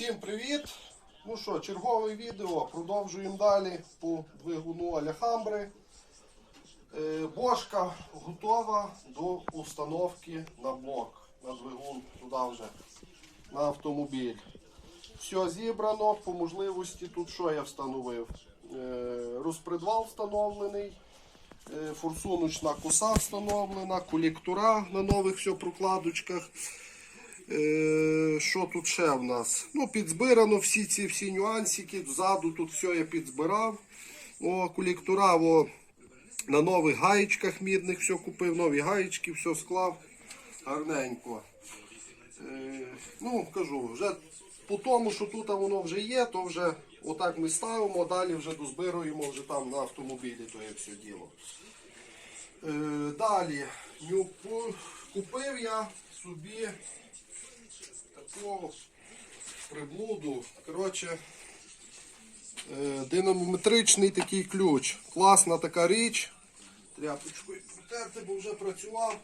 Всім привіт! Ну що, чергове відео. Продовжуємо далі по двигуну Аляхамбри. Е, Бошка готова до установки на блок, на двигун туди вже, на автомобіль. Все зібрано, по можливості тут що я встановив? Е, Розпредвал встановлений, е, форсуночна коса встановлена, колектора на нових все прокладочках. Е, Що тут ще в нас? Ну, підзбирано всі ці всі нюансики. Ззаду тут все я підзбирав. О, колектора о, на нових гаєчках мідних все купив, нові гаєчки, все склав. Гарненько. Е, ну, кажу, вже по тому, що тут воно вже є, то вже отак ми ставимо, далі вже дозбируємо вже там на автомобілі то є все діло. Е, далі купив я собі таку приблуду. Коротше, е, динамометричний такий ключ. Класна така річ. Тряпочкою протерти, бо вже працював.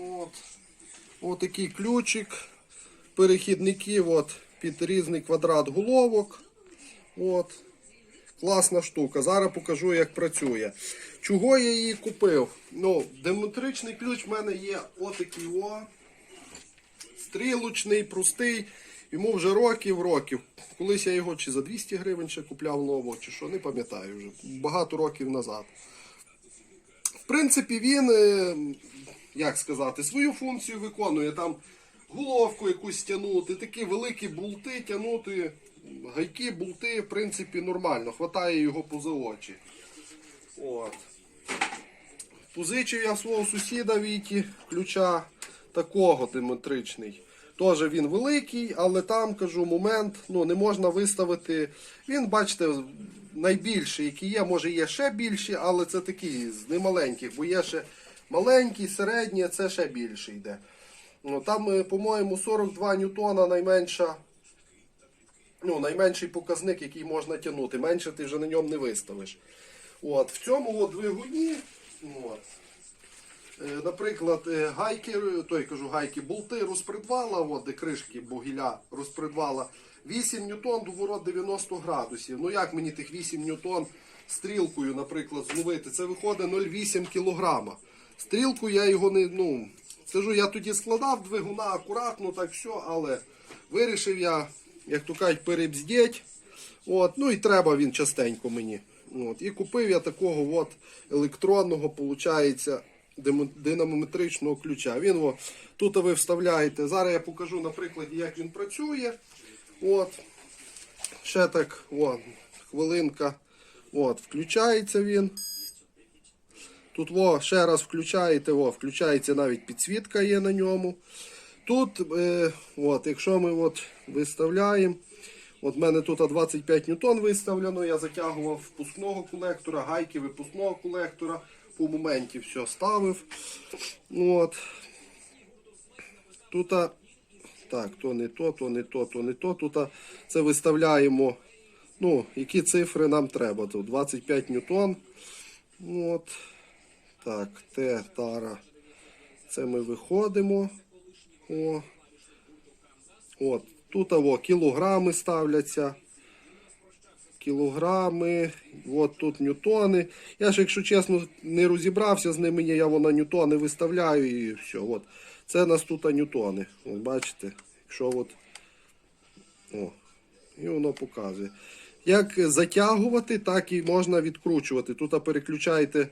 От. От такий ключик. Перехідники от, під різний квадрат головок. От. Класна штука. Зараз покажу, як працює. Чого я її купив? Ну, Диметричний ключ в мене є отакий о. Стрілочний, простий. Йому вже років, років. Колись я його чи за 200 гривень ще купляв нового, чи що, не пам'ятаю вже. Багато років назад. В принципі, він, е, як сказати, свою функцію виконує. Там головку якусь тягнути, такі великі болти тягнути, гайки, болти, в принципі, нормально. Хватає його поза очі. От. Позичив я свого сусіда Віті ключа такого диметричний. Теж він великий, але там кажу момент, ну не можна виставити. Він, бачите, найбільший, який є, може є ще більші, але це такі з немаленьких, бо є ще маленький, середній, це ще більше йде. Ну, там, е, по-моєму, 42 ньютона найменша. Ну, найменший показник, який можна тягнути. Менше ти вже на ньому не виставиш. От, в цьому от двигуні, от, е, наприклад, е, гайки, е, той кажу, гайки, болти розпредвала, от, кришки богіля розпредвала, 8 ньютон до ворот 90 градусів. Ну як мені тих 8 ньютон стрілкою, наприклад, зловити? Це виходить 0,8 кілограма. Стрілку я його не, ну, кажу, я тоді складав двигуна акуратно, так все, але вирішив я, як то кажуть, перебздіть. От, ну і треба він частенько мені. От, і купив я такого от електронного, виходить, динамометричного ключа. Він о, тут ви вставляєте. Зараз я покажу на прикладі, як він працює. От. Ще так, о, хвилинка. От, включається він. Тут во, ще раз включаєте, о, включається навіть підсвітка є на ньому. Тут, е, от, якщо ми от виставляємо, от в мене тут 25 ньютон виставлено, я затягував впускного колектора, гайки випускного колектора, по моменті все ставив. От. Тут, так, то не то, то не то, то не то. Тут це виставляємо, ну, які цифри нам треба. Тут 25 ньютон. От. Так, Т, тара. Це ми виходимо. О. От. Тут аво, кілограми ставляться. Кілограми, от тут ньютони. Я ж, якщо чесно, не розібрався з ними, я воно ньютони виставляю і все. От. Це нас тут ньютони. От бачите, якщо от. О, і воно показує. Як затягувати, так і можна відкручувати. Тут переключаєте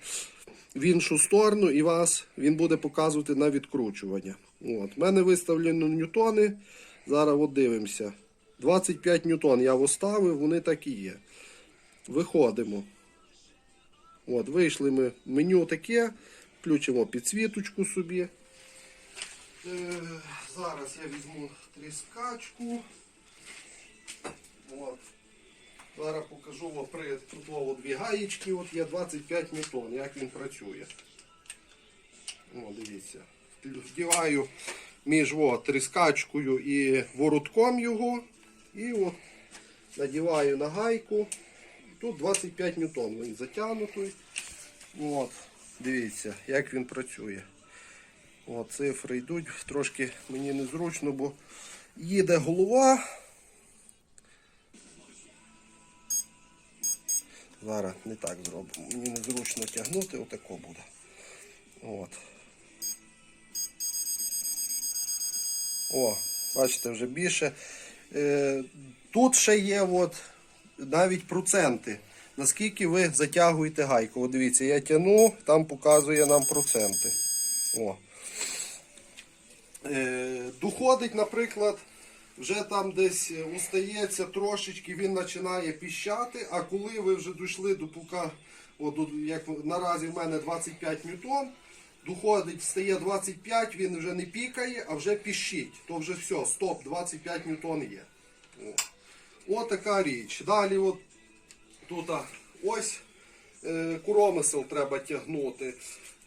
в іншу сторону і вас він буде показувати на відкручування. От. У мене виставлено ньютони. Зараз от дивимося. 25 ньютон я оставив, вони так і є. Виходимо. От, Вийшли ми меню таке, включимо підсвіточку собі. Е, зараз я візьму тріскачку. От. Зараз покажу о, при тут дві гаєчки, от є 25 ньютон, як він працює. О, дивіться. Вдіваю між о, тріскачкою і воротком його. І от надіваю на гайку. Тут 25 ньютон він затягнутий. От, Дивіться, як він працює. От, Цифри йдуть, трошки мені незручно, бо їде голова. Зараз не так зроблю. Мені незручно тягнути, отако буде. От. О, бачите, вже більше. Е, тут ще є от, навіть проценти. Наскільки ви затягуєте гайку. От дивіться, я тяну, там показує нам проценти. О. Е, доходить, наприклад, вже там десь е, устається трошечки, він починає піщати, а коли ви вже дійшли до пука, от, як наразі в мене 25 ньютон, доходить, встає 25, він вже не пікає, а вже піщить. То вже все, стоп, 25 ньютон є. О. От така річ. Далі от тут ось е, коромисел треба тягнути.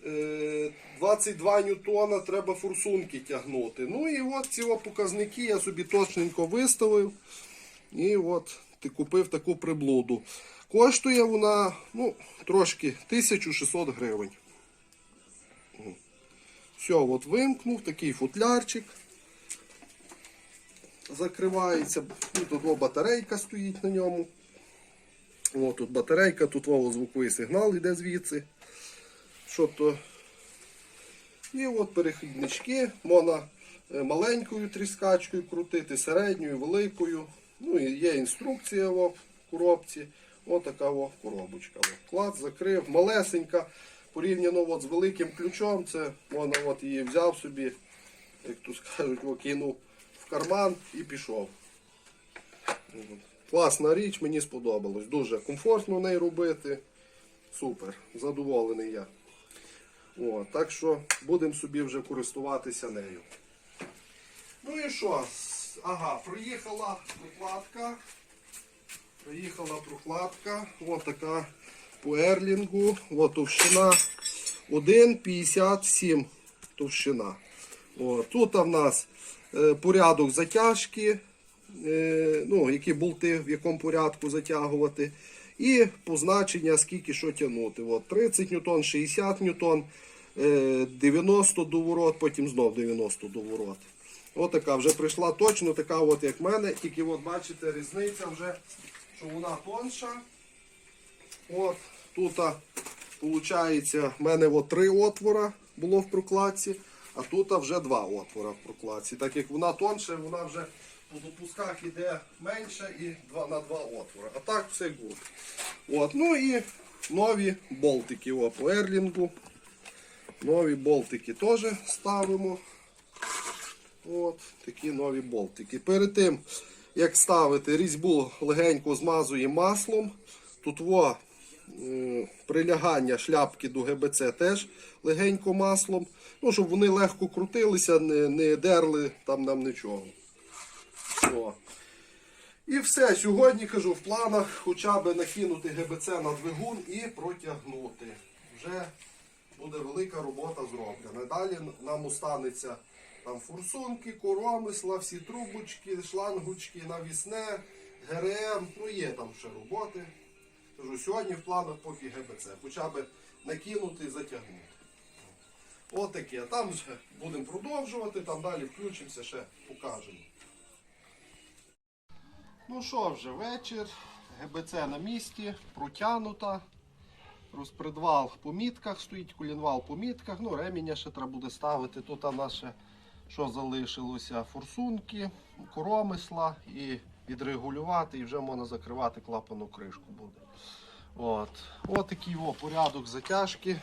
Е, 22 ньютона треба форсунки тягнути. Ну і от ці показники я собі точненько виставив. І от ти купив таку приблуду. Коштує вона ну, трошки 1600 гривень. Все, от вимкнув, такий футлярчик. Закривається. Тут о, батарейка стоїть на ньому. О, тут батарейка, тут вово звуковий сигнал йде звідси. Що то. І от перехіднички. Можна е, маленькою тріскачкою крутити, середньою, великою. Ну і є інструкція в коробці. Ось така о, коробочка. О, Клад закрив, малесенька. Порівняно от з великим ключом, це можна от її взяв собі, як то скажуть, кинув в карман і пішов. Класна річ, мені сподобалось. Дуже комфортно нею робити. Супер, задоволений я. О, так що будемо собі вже користуватися нею. Ну і що? Ага, приїхала прокладка. Приїхала прокладка. Ось така по ерлінгу. От товщина 1,57 товщина. О, тут в нас е, порядок затяжки, е, ну, які болти в якому порядку затягувати. І позначення, скільки що тягнути. От 30 ньютон, 60 ньютон, е, 90 доворот, потім знов 90 доворот. От така вже прийшла точно така, от як в мене. Тільки от бачите, різниця вже, що вона тонша. От, тут, виходить, в мене от три отвора було в прокладці, а тут вже два отвора в прокладці. Так як вона тонша, вона вже по допусках йде менше і два, на два отвора. А так все гуд. От, ну і нові болтики о, по ерлінгу. Нові болтики теж ставимо. От такі нові болтики. Перед тим, як ставити різьбу, легенько змазуємо маслом. Тут во, прилягання шляпки до ГБЦ теж легенько маслом. Ну, щоб вони легко крутилися, не, не дерли там нам нічого. О. І все. Сьогодні кажу, в планах хоча б накинути ГБЦ на двигун і протягнути. Вже буде велика робота зроблена. Далі нам останеться там форсунки, коромисла, всі трубочки, шлангочки, навісне, ГРМ. Ну є там ще роботи. Кажу, сьогодні в планах поки ГБЦ. Хоча б накинути і затягнути. Отаке. А там вже будемо продовжувати, там далі включимося, ще покажемо. Ну що вже, вечір, ГБЦ на місці, протягнута. Розпредвал по мітках стоїть, колінвал по мітках. Ну, реміння ще треба буде ставити. Тут ще що залишилося? Форсунки, коромисла і відрегулювати, і вже можна закривати клапану кришку буде. От. От такий о, порядок затяжки.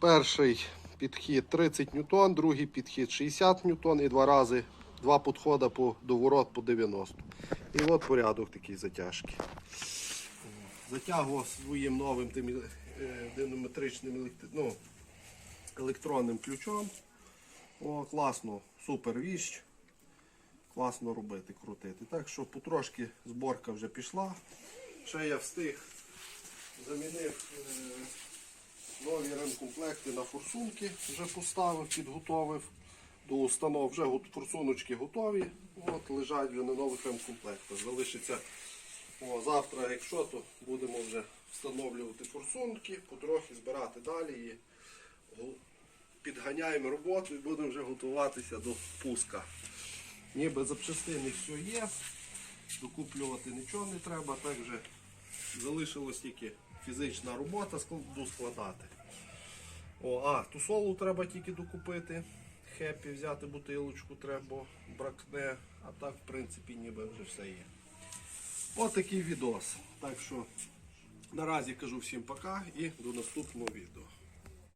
Перший підхід 30 ньютон, другий підхід 60 ньютон і два рази два підходи по доворот по 90. І от порядок такий затяжки. Затягував своїм новим тим е, динаметричним ну, електронним ключом. О, класно, супер віщ. Класно робити, крутити. Так що потрошки зборка вже пішла. Ще я встиг замінив е, нові ремкомплекти на форсунки, вже поставив, підготовив. До установ вже форсуночки готові. От, лежать вже на нових ремкомплектах. Залишиться о, завтра, якщо, то будемо вже встановлювати форсунки, потрохи збирати далі і підганяємо роботу і будемо вже готуватися до пуска. Ніби запчастини все є, докуплювати нічого не треба, так вже Залишилось тільки фізична робота, складу складати. О, а, тусолу треба тільки докупити. Хеппі взяти бутилочку треба, бракне, а так, в принципі, ніби вже все є. Ось такий відос. Так що наразі кажу всім пока і до наступного відео.